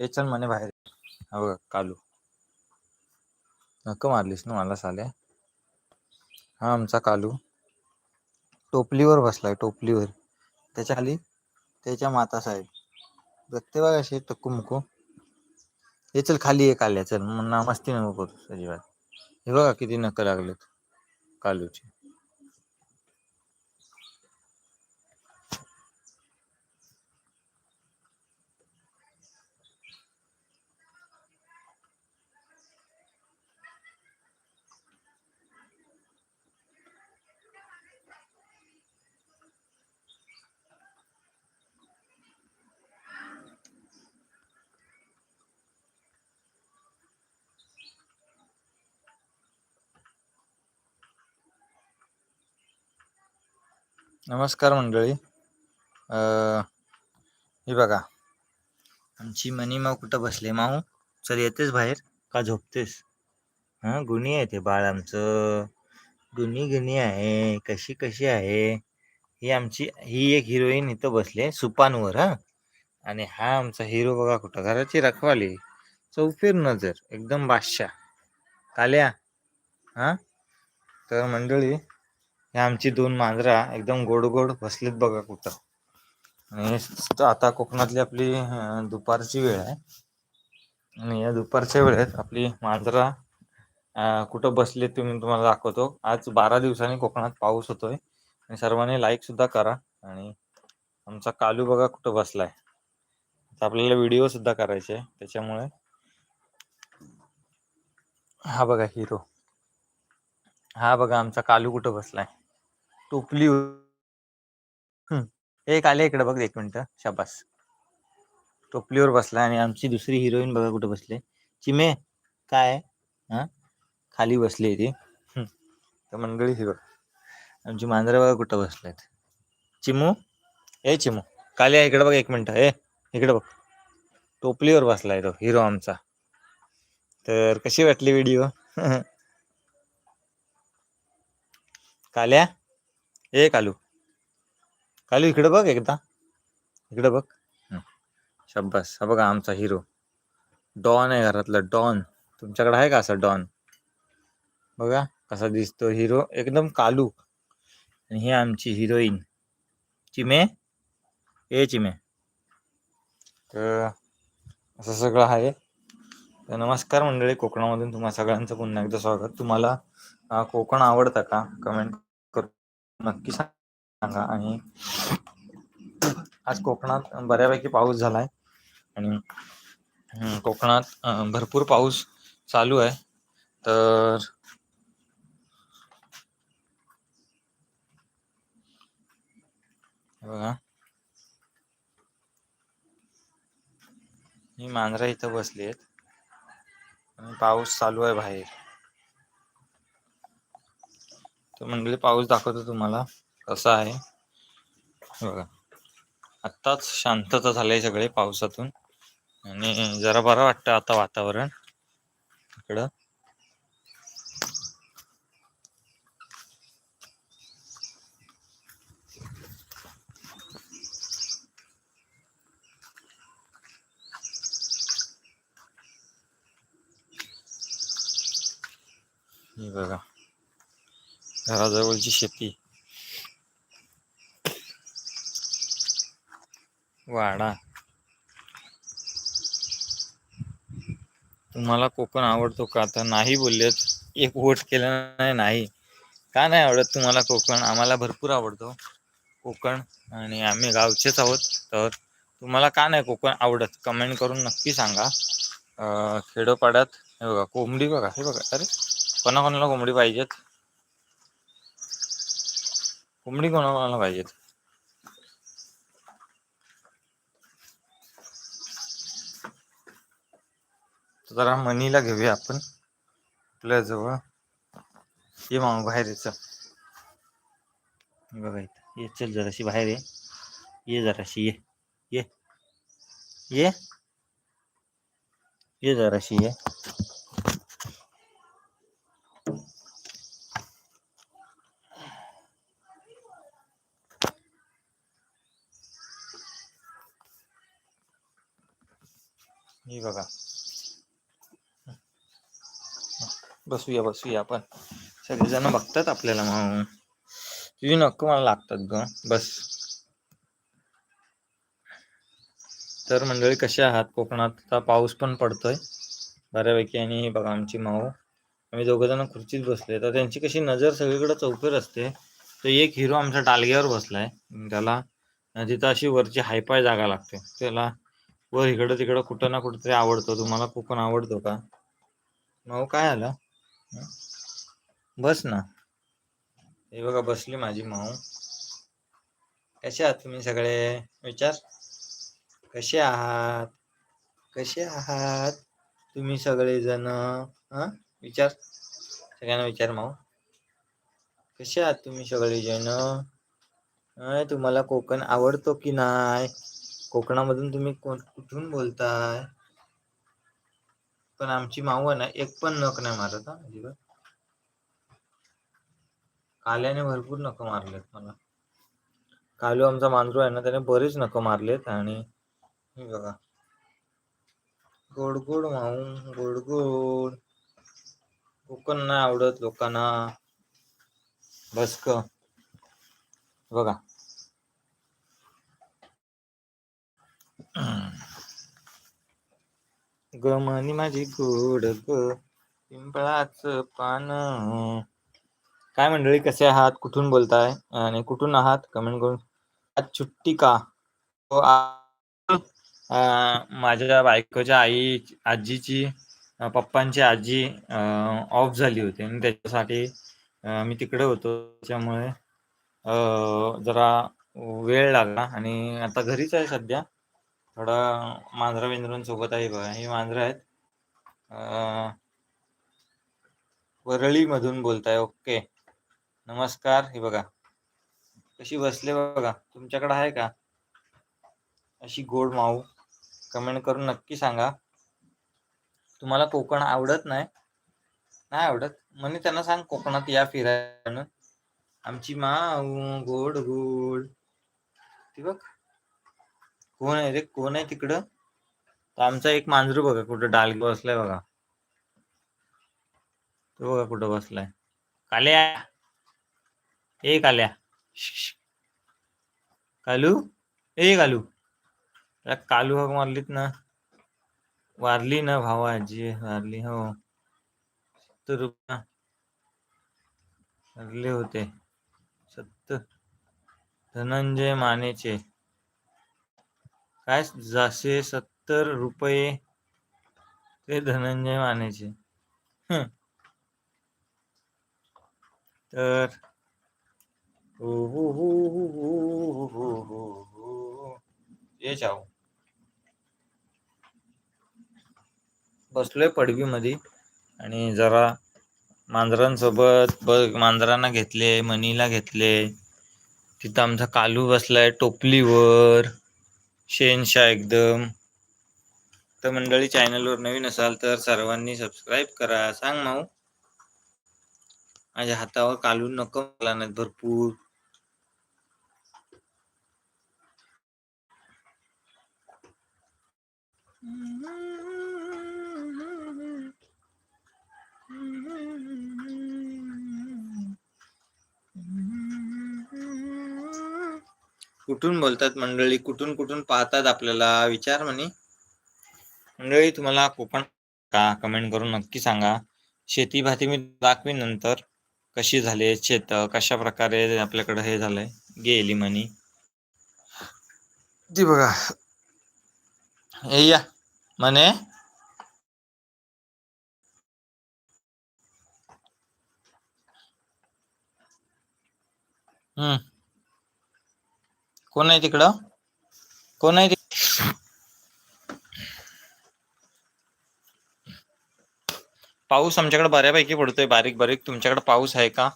ये चल म्हणे बाहेर. हा कालू. नक मारलीस ना मला साल्या हा आमचा कालू. टोपलीवर बसलाय टोपलीवर. त्याच्याखाली त्याच्या माता साहेब. बघते बघा असे टक्कू मुकू हे चल खाली एक आल्या चल. ना मस्ती नको करू अजिबात. हे बघा किती नक लागलेत कालूचे. नमस्कार मंडळी. हे बघा. आमची मनी माऊ कुठं बसले माऊ? चल येतेस बाहेर का झोपतेस? हां गुणी आहे ते बाळ आमचं. गुणी गुणी आहे. कशी कशी आहे? ही आमची ही एक हिरोईन इथं बसले सुपानवर हां. आणि हा आमचा हिरो बघा कुठं? घराची रखवाली. चौफेर नजर. एकदम बादशाह. काल्या. हां? तर मंडळी ह्या आमची दोन मांजरा एकदम गोड गोड बसलीत बघा कुठं. आणि आता कोकणातली आपली दुपारची वेळ आहे. आणि या दुपारच्या वेळेत आपली मांजरा कुठं बसले ते मी तुम्हाला दाखवतो. आज बारा दिवसांनी कोकणात पाऊस होतोय. आणि सर्वांनी लाईक सुद्धा करा. आणि आमचा कालू बघा कुठं बसलाय. आपल्याला व्हिडिओ सुद्धा करायचे त्याच्यामुळे हा बघा हिरो हा बघा आमचा कालू कुठं बसलाय. टोपली एक आले इकडे बघ एक मिनिट शाबास. टोपलीवर बसला आणि आमची दुसरी हिरोईन बघा कुठे बसले. चिमे काय? हा? खाली बसली ती. तर मंडळी हिरो आमची मांजरा बघा कुठं बसलेत. चिमू? ए चिमू काली इकडे बघ एक मिनिट. ए इकडे बघ. टोपलीवर बसलाय तो हिरो आमचा. तर कशी वाटली व्हिडिओ? काल्या ए कालू. कालू इकडे बघ एकदा. इकडे बघ. शब्बास हा बघा आमचा हिरो डॉन आहे घरातला. डॉन तुमच्याकडे आहे का असा डॉन बघा कसा दिसतो हिरो एकदम कालू. आणि ही आमची हिरोईन चिमे? ए चिमे. तर असं सगळं आहे. तर नमस्कार मंडळी. कोकणामधून तुम्हा सगळ्यांचं पुन्हा एकदा स्वागत. तुम्हाला कोकण आवडतं का? कमेंट नक्की सांगा. आणि आज कोकणात बऱ्यापैकी पाऊस झालाय. आणि कोकणात भरपूर पाऊस चालू आहे. तर बघा. ही मांजरा इथं बसली आहेत आणि पाऊस चालू आहे बाहेर. तर मंडळी पाऊस दाखवतो तुम्हाला. कसा आहे? बघा. आत्ताच शांतता झाली सगळे पावसातून. आणि जरा बरं वाटतं आता वातावरण. इकडं हे बघा घराजवळची शेती. वाडा. तुम्हाला कोकण आवडतो का? तर नाही बोललेत. एक वोट केलं नाही नाही. का नाही आवडत तुम्हाला कोकण? आम्हाला भरपूर आवडतो कोकण आणि आम्ही गावचेच आहोत. तर तुम्हाला का नाही कोकण आवडत? कमेंट करून नक्की सांगा. खेडोपाड्यात हे बघा कोंबडी बघा हे बघा. अरे कोणाकोणाला कोंबडी पाहिजेत? कोंबडी कोणाकोणाला पाहिजेत? जरा मनीला घेऊया आपण. आपल्या जवळ. ये मग बाहेर यायचं बघा इथं. ये चल जराशी बाहेर ये. ये जराशी ये. ये. ये. ये जराशी ये. हे ही बघा. बसूया बसूया आपण. सगळेजण बघतात आपल्याला म्हणून तुझी नको मला लागतात ग. बस. तर मंडळी कसे आहात? कोकणात आता पाऊस पण पडतोय बऱ्यापैकी. आणि हे बघा आमची माऊ. आम्ही दोघं जण खुर्चीत बसले तर त्यांची कशी नजर सगळीकडे चौफेर असते. तर एक हिरो आमच्या डालग्यावर बसलाय. त्याला तिथं अशी वरची हायपाय जागा लागते. त्याला वर इकडं तिकडं कुठं ना कुठं तरी आवडतो. तुम्हाला कोकण आवडतो का? माऊ काय आलं? बस ना. हे बघा बसली माझी माऊ. कसे आहात तुम्ही सगळे? विचार. कसे आहात? कसे आहात तुम्ही सगळेजण? हा? विचार. सगळ्यांना विचार माऊ. कसे आहात तुम्ही सगळेजण? तुम्हाला कोकण आवडतो की नाही? कोकणामधून तुम्ही कोण कुठून बोलताय? पण आमची माऊ आहे ना एक पण नख नाही मारत हा अजिबात. काल्याने भरपूर नख मारलेत मला. कालू आमचा मांजरू आहे ना त्याने बरेच नख मारलेत आणि हे बघा. गोड गोड माऊ गोड गोड. कोकण नाही आवडत लोकांना. बसक. बघा. बघा गमनी माझी गोड ग. पिंपळाच पान. काय मंडळी कसे आहात? कुठून बोलताय? आणि कुठून आहात? कमेंट करून. आज सुट्टी का? हो, माझ्या बायकोच्या आई आजीची पप्पांची आजी ऑफ झाली होती. आणि त्याच्यासाठी मी तिकडे होतो. त्याच्यामुळे जरा वेळ लागला. आणि आता घरीच आहे सध्या. थोडा मांजरा बिंजरांसोबत आहे बघा. ही मांजरं आहेत. वरळीमधून बोलताय. ओके. नमस्कार. हे बघा. कशी बसले बघा? तुमच्याकडे आहे का? अशी गोड माऊ. कमेंट करून नक्की सांगा. तुम्हाला कोकण आवडत नाही? नाही आवडत? म्हणे त्यांना सांग कोकणात या फिरायला. आमची माऊ गोड गोड. ती बघ. कोण आहे रे? कोण आहे तिकडं? आमचा एक मांजरू बघा कुठं डाल बसलाय बघा. तो बघा कुठं बसलाय. काल्या? ए काल्या. कालू? ए कालू. कालू हक मारलीत ना. वारली ना भावा आजी वारली हो. सत्तर रुपया. वारले होते. सत्तर धनंजय मानेचे. काय जाशे सत्तर रुपये ते धनंजय मानेचे. तर ये बसलोय पडवी मध्ये आणि जरा मांजरांसोबत बघ मांजरांना घेतले मनीला घेतले. तिथं आमचा कालू बसलाय टोपलीवर. शेनशा एकदम. तर मंडळी चॅनलवर नवीन असाल तर सर्वांनी सबस्क्राईब करा. सांग माऊ. माझ्या हातावर कालून नको मला नाही भरपूर. कुठून बोलतात मंडळी? कुठून कुठून पाहतात आपल्याला? विचार म्हणे. मंडळी तुम्हाला कोकण का कमेंट करून नक्की सांगा. शेती भाती मी दाखवीन नंतर. कशी झाली शेत? कशा प्रकारे आपल्याकडे हे झालंय? गेली म्हणी. ती बघा. हे या. म्हणे. हम्म. कोण आहे तिकडं? कोण आहे पाऊस आमच्याकडे बऱ्यापैकी पडतोय बारीक बारीक. तुमच्याकडे पाऊस आहे का?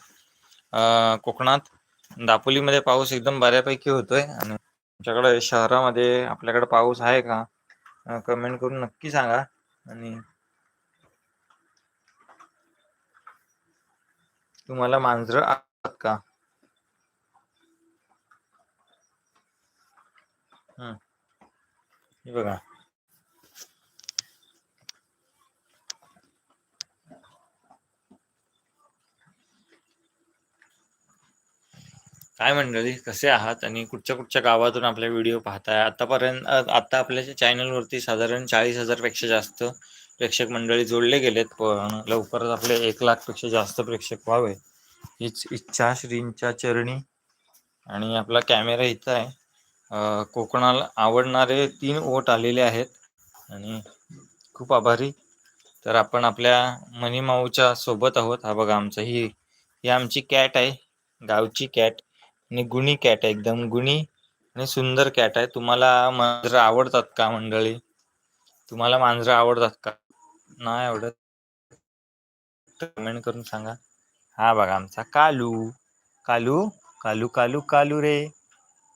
कोकणात? दापोलीमध्ये पाऊस एकदम बऱ्यापैकी होतोय आणि आमच्याकडे शहरामध्ये आपल्याकडे पाऊस आहे का? कमेंट करून नक्की सांगा आणि तुम्हाला मांजरं आहात का? हे बघा. काय मंडळी कसे आहात? आणि कुठच्या कुठच्या गावातून आपल्या व्हिडिओ पाहताय? आतापर्यंत आता आपल्या चॅनलवरती साधारण चाळीस हजारपेक्षा जास्त प्रेक्षक मंडळी जोडले गेलेत पण लवकरच आपले एक लाखपेक्षा जास्त प्रेक्षक व्हावे. हीच इच्छा श्रींच्या चरणी. आणि आपला कॅमेरा इथं आहे. कोकणाला आवडणारे तीन ओट आलेले आहेत आणि खूप आभारी. तर आपण आपल्या मनीमाऊच्या सोबत आहोत. हा बघा आमचा ही ही आमची कॅट आहे गावची कॅट आणि गुणी कॅट आहे एकदम गुणी आणि सुंदर कॅट आहे. तुम्हाला मांजरं आवडतात का मंडळी? तुम्हाला मांजरं आवडतात का? नाही आवडत? कमेंट करून सांगा. हा बघा आमचा कालू. कालू कालू कालू कालू रे.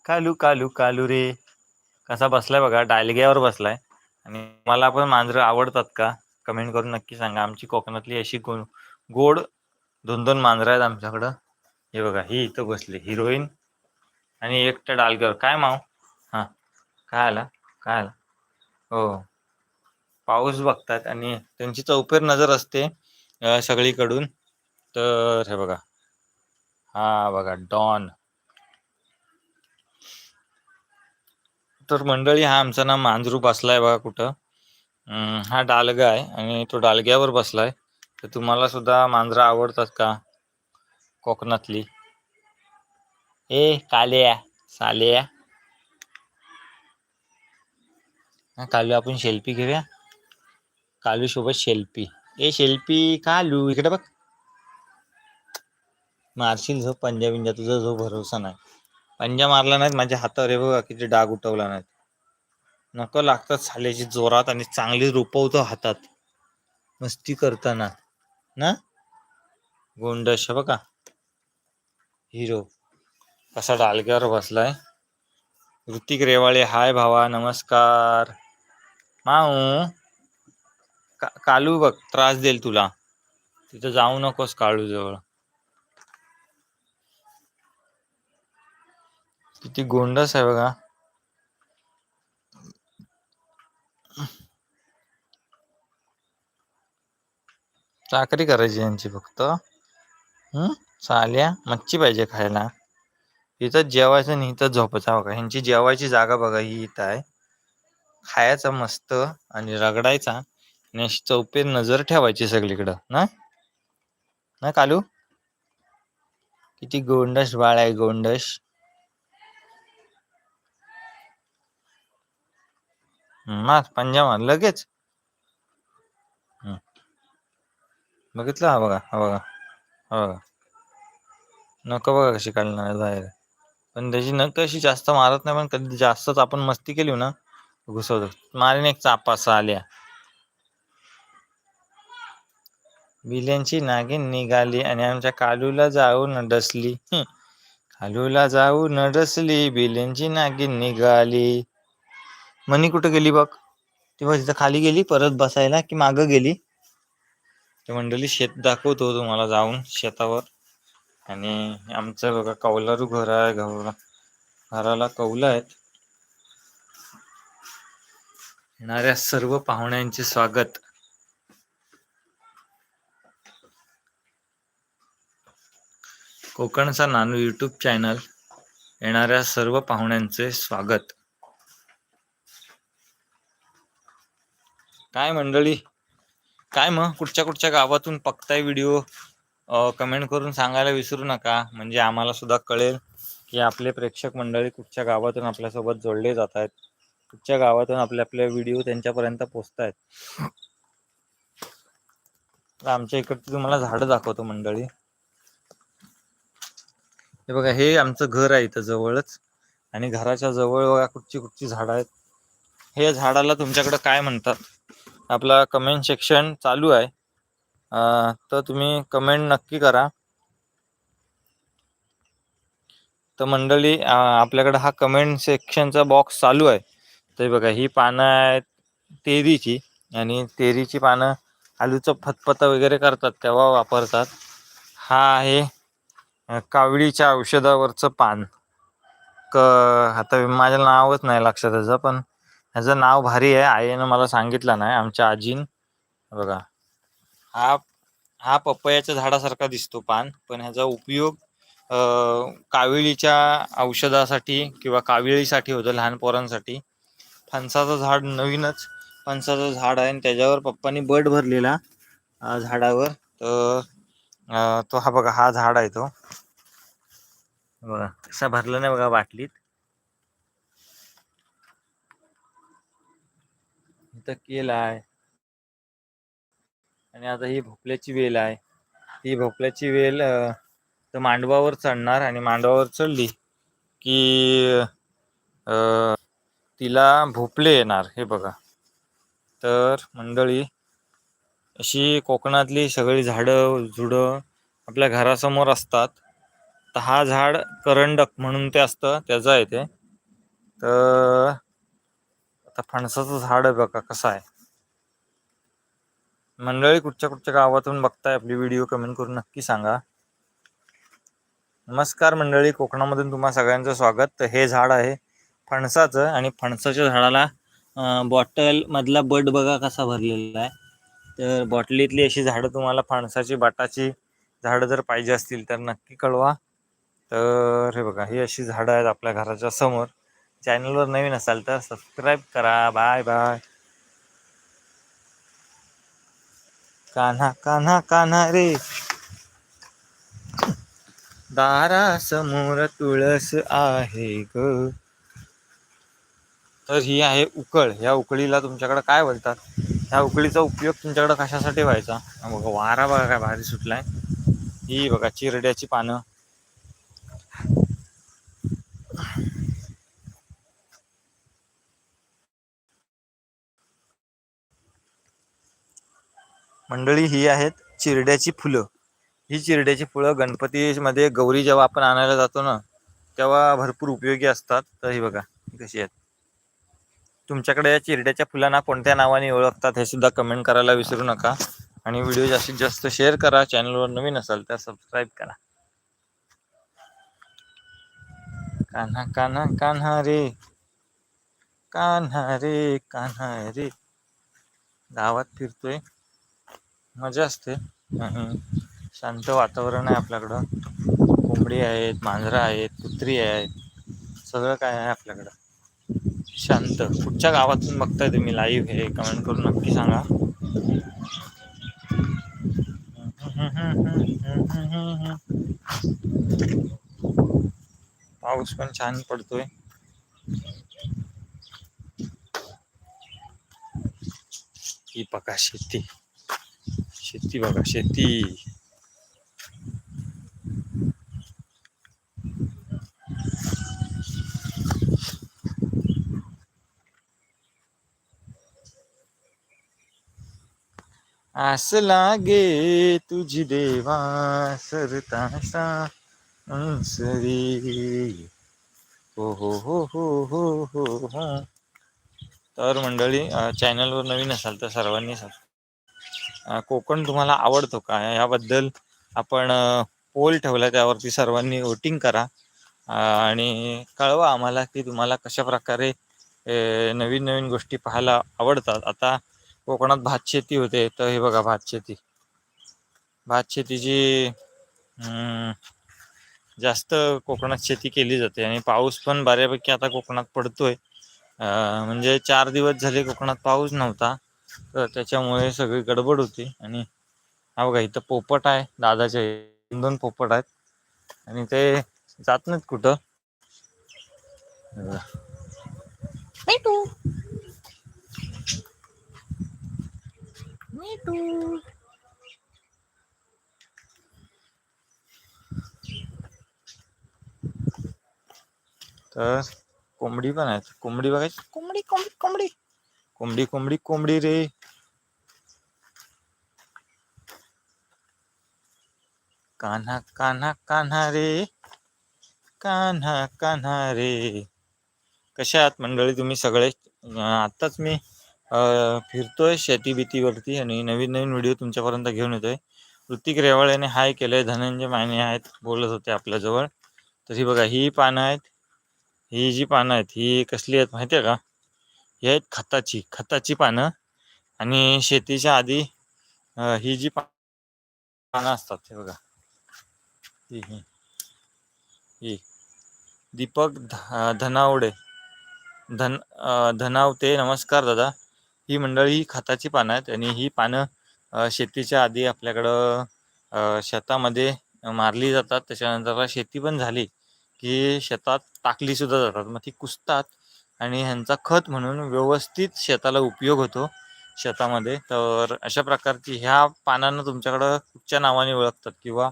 कालू कालू कालू रे. कसा बसलाय बघा डालग्यावर बसलाय. आणि मला पण मांजरं आवडतात का? कमेंट करून नक्की सांगा. आमची कोकणातली अशी गो गोड दोन दोन मांजरं आहेत आमच्याकडं. हे बघा ही इथं बसली हिरोईन आणि एकटं डालग्यावर. काय माव हां काय आला? काय आला? हो. पाऊस बघतात आणि त्यांची चौफेर नजर असते सगळीकडून. तर हे बघा. हा बघा डॉन. तर मंडळी हा आमचं ना मांजरू बसलाय बघा कुठं. अं, हा डालगा आहे आणि तो डालग्यावर बसलाय. तर तुम्हाला सुद्धा मांजरं आवडतात का? कोकणातली. ए काल्या साल्या. हा कालू आपण शेल्फी घेऊया. कालू सोबत शेल्फी ए शेल्फी कालू इकडे बघ. मारशील झोप पंजाबिंजा तुझा जो भरोसा नाही. पंजा मारला नाहीत माझ्या हातावर हे बघा किती डाग उठवला नाहीत. नको लागतात साल्याची जोरात आणि चांगली रोपवतो हातात. मस्ती करताना ना? गोंडश बघा. हिरो कसा डालग्यावर बसलाय. ऋतिक रेवाळे हाय भावा नमस्कार. माऊ का कालू बघ त्रास देईल तुला. तिथं जाऊ नकोस काळू जवळ किती गोंडस आहे बघा. चाकरी करायची यांची फक्त. हम्म चाल्या मच्छी पाहिजे खायला. इथं जेवायचं आणि इथं झोपायचं. बघा ह्यांची जेवायची जागा बघा ही इथं आहे. खायचा मस्त आणि रगडायचा. आणि अशी नजर ठेवायची सगळीकडं ना? ना कालू? किती गोंडस बाळ आहे गोंडस. मार पंजाब लगेच. बघितलं हा बघा हा बघा हा बघा. नको बघा कशी काढणार जायला बाहेर. पण त्याची नख अशी जास्त मारत नाही पण कधी जास्तच आपण मस्ती केली ना घुसवतो. मारीन एक चापासा आल्या बिल्यांची नागिन निघाली आणि आमच्या कालूला जाऊन डसली. कालूला जाऊन डसली बिल्यांची नागिन निघाली. मनी कुठं गेली बघ? तेव्हा तिथं खाली गेली परत बसायला की माग गेली. ते मंडळी शेत दाखवतो तुम्हाला जाऊन शेतावर. आणि आमचं बघा कौलारू घर आहे घरा घराला कौल आहेत. येणाऱ्या सर्व पाहुण्यांचे स्वागत. कोकणचा नानू यूट्यूब चॅनल येणाऱ्या सर्व पाहुण्यांचे स्वागत. काय मंडळी? काय मग? कुठच्या कुठच्या गावातून पक्ताय व्हिडिओ कमेंट करून सांगायला विसरू नका. म्हणजे आम्हाला सुद्धा कळेल की आपले प्रेक्षक मंडळी कुठच्या गावातून आपल्यासोबत जोडले जात आहेत कुठच्या गावातून आपले आपले व्हिडिओ त्यांच्यापर्यंत पोचत आहेत आमच्या इकडची तुम्हाला झाडं दाखवतो मंडळी. हे बघा हे आमचं घर आहे इथं जवळच. आणि घराच्या जवळ बघा कुठची कुठची झाडं आहेत. हे झाडाला तुमच्याकडे काय म्हणतात? आपला कमेंट सेक्शन चालू आहे. तर तुम्ही कमेंट नक्की करा. तर मंडळी आपल्याकडं आपल्याकडे हा कमेंट सेक्शनचा बॉक्स चालू आहे. तर बघा ही पानं आहेत तेरीची आणि तेरीची पानं आलूचं फतफतं वगैरे करतात तेव्हा वापरतात. हा आहे कावळीच्या औषधावरचं पान. क आता माझ्या नावच नाही लक्षात त्याचं पण ह्याचं नाव भारी आहे. आईनं मला सांगितलं नाही. आमच्या आजीन. बघा. हा हा पपयाच्या झाडासारखा दिसतो पान. पण ह्याचा उपयोग काविळीच्या औषधासाठी किंवा काविळीसाठी होतं लहान पोरांसाठी. फणसाचं झाड नवीनच. फणसाचं झाड आहे आणि त्याच्यावर पप्पांनी बट भरलेला झाडावर. तर तो हा बघा हा झाड आहे तो. बघा कसा भरला नाही बघा बाटलीत. इथं केला आहे. आणि आता ही भोपल्याची वेल आहे. ही भोपल्याची वेल तर मांडवावर चढणार आणि मांडवावर चढली की तिला भोपले येणार. हे बघा. तर मंडळी अशी कोकणातली सगळी झाडं झुडं आपल्या घरासमोर असतात. तर हा झाड करंडक म्हणून ते असतं त्याचं आहे ते. तर आता फणसाचं झाड आहे बघा कसं आहे. मंडळी कुठच्या कुठच्या गावातून बघताय आपली व्हिडिओ कमेंट करून नक्की सांगा. नमस्कार मंडळी कोकणामधून तुम्हा सगळ्यांचं स्वागत. हे झाड आहे फणसाचं आणि फणसाच्या झाडाला बॉटल मधला बट बघा कसा भरलेला आहे. तर बॉटलीतली अशी झाडं तुम्हाला फणसाची बाटाची झाडं जर पाहिजे असतील तर नक्की कळवा. तर हे बघा ही अशी झाडं आहेत आपल्या घराच्या समोर. चॅनलवर नवीन असाल तर सबस्क्राईब करा. Bye bye. कान्हा कान्हा कान्हा रे. दारा समोर तुळस आहे ग. तर ही आहे उकळ. ह्या उकळीला तुमच्याकडे काय बोलतात? ह्या उकळीचा उपयोग तुमच्याकडे कशासाठी व्हायचा? बघा वारा बघा काय भारी सुटलाय. ही बघा चिरड्याची पानं. मंडळी ही आहेत चिरड्याची फुलं. ही चिरड्याची फुलं गणपतीमध्ये गौरी जेव्हा आपण आणायला जातो ना तेव्हा भरपूर उपयोगी असतात. तर ही बघा कशी आहेत. तुमच्याकडे या चिरड्याच्या फुलांना कोणत्या नावाने ओळखतात हे सुद्धा कमेंट करायला विसरू नका. आणि व्हिडिओ जास्तीत जास्त शेअर करा चॅनलवर नवीन असाल तर सबस्क्राईब करा. कान्हा कान्हा कान्हा रे. कान्हा रे कान्हा रे. गावात फिरतोय. मजा असते. शांत वातावरण आहे आपल्याकडं. कोंबडी आहेत मांजरं आहेत कुत्री आहेत. सगळं काय आहे आपल्याकडं. शांत. कुठच्या गावातून बघताय तुम्ही लाईव्ह हे? कमेंट करून नक्की सांगा. पाऊस पण छान पडतोय. ही पका शेती. शेती बघा शेती. आस लागे तुझी देवा सरतासा अंसरी हो हो हो हो हो हो हो. तर मंडळी चॅनलवर नवीन असाल तर सर्वांनी कोकण तुम्हाला आवडतो का? याबद्दल आपण पोल ठेवला त्यावरती सर्वांनी वोटिंग करा. आणि कळवा आम्हाला की तुम्हाला कशा प्रकारे नवीन नवीन गोष्टी पाहायला आवडतात. आता कोकणात भात शेती होते तर हे बघा भात शेती भात शेतीची जास्त कोकणात शेती केली जाते आणि पाऊस पण बऱ्यापैकी आता कोकणात पडतोय. म्हणजे चार दिवस झाले कोकणात पाऊस नव्हता. तर त्याच्यामुळे सगळी गडबड होती. आणि हा बघा इथं पोपट आहे दादाचे दोन पोपट आहेत. आणि ते जात नाहीत कुठं. तर कोंबडी पण आहेत. कोंबडी बघायची? कोंबडी कोंबडी कोंबडी. कोंबडी कोंबडी कोंबडी रे. कान्हा कान्हा कान्हा रे. कान्हा कान्हा रे. कशा आहात मंडळी तुम्ही सगळे? आत्ताच मी फिरतोय शेती भीतीवरती आणि नवीन नवीन व्हिडिओ तुमच्यापर्यंत घेऊन येतोय. ऋतिक रेवाळ्याने हाय केलंय धनंजय माने आहेत बोलत होते आपल्याजवळ. तर ही बघा ही पानं आहेत. ही जी पानं आहेत ही कसली आहेत माहिती आहे का? हे आहेत खताची खताची पानं. आणि शेतीच्या आधी ही जी पानं असतात हे बघा. ही ही. दीपक ध धनावडे. धन धनावते नमस्कार दादा. ही मंडळी ही खताची पानं आहेत आणि ही पानं शेतीच्या आधी आपल्याकडं शेतामध्ये मारली जातात. त्याच्यानंतर शेती पण झाली की शेतात टाकली सुद्धा जातात. मग ती कुसतात आणि ह्यांचा खत म्हणून व्यवस्थित शेताला उपयोग होतो शेतामध्ये. तर अशा प्रकारची ह्या पानांना तुमच्याकडं कुठच्या नावाने ओळखतात? किंवा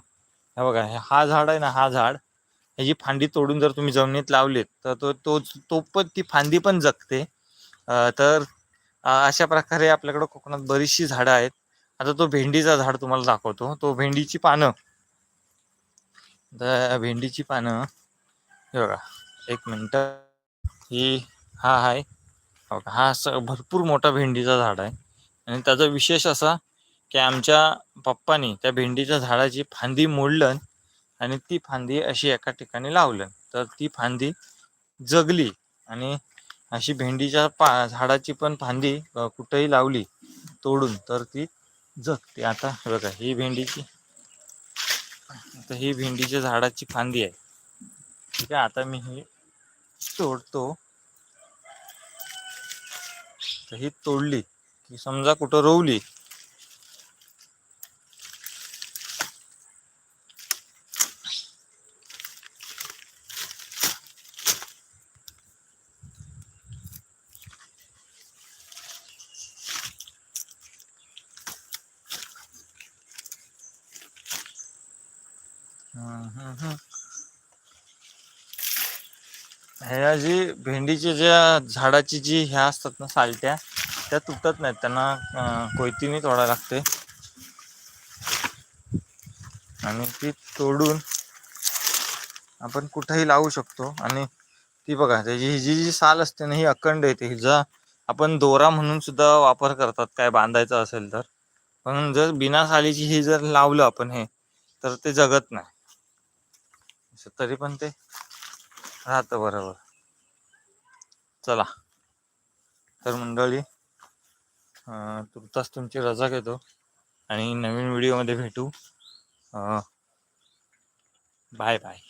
हे बघा हा झाड आहे ना हा झाड. ह्याची फांदी तोडून जर तुम्ही जमिनीत लावलीत तर तो तो तो पण ती फांदी पण जगते. तर अशा प्रकारे आपल्याकडं कोकणात बरीचशी झाडं आहेत. आता तो भेंडीचा झाड तुम्हाला दाखवतो. तो भेंडीची पानं. तर भेंडीची पानं हे बघा एक मिनटं. ही हा आहे. हा असं भरपूर मोठा भेंडीचा झाड आहे. आणि त्याचा विशेष असा की आमच्या पप्पानी त्या भेंडीच्या झाडाची फांदी मोडलं आणि ती फांदी अशी एका ठिकाणी लावलं तर ती फांदी जगली आणि अशी भेंडीच्या पा झाडाची पण फांदी कुठेही लावली तोडून तर ती जगते. आता बघा ही भेंडीची आता ही भेंडीच्या झाडाची फांदी आहे. ठीक आहे आता मी ही तोडतो. तर ही तोडली. की समजा कुठं रोवली हम्म, हम्म, हम्म. ह्या जी ज्या झाडाची जी ह्या असतात ना सालट्या त्या तुटत नाहीत. त्यांना कोयतीने तोडायला लागते. आणि ती तोडून आपण कुठेही लावू शकतो. आणि ती बघा त्याची ही जी जी साल असते ना ही अखंड येते हिचा आपण दोरा म्हणून सुद्धा वापर करतात काय बांधायचं असेल तर. पण जर बिना सालीची ही जर लावलं आपण हे तर ते जगत नाही. तरी पण ते राहतं बरोबर. चला. तर मंडळी तुर्तास तुमची रजा घेतो आणि नवीन व्हिडिओमध्ये भेटू. Bye bye.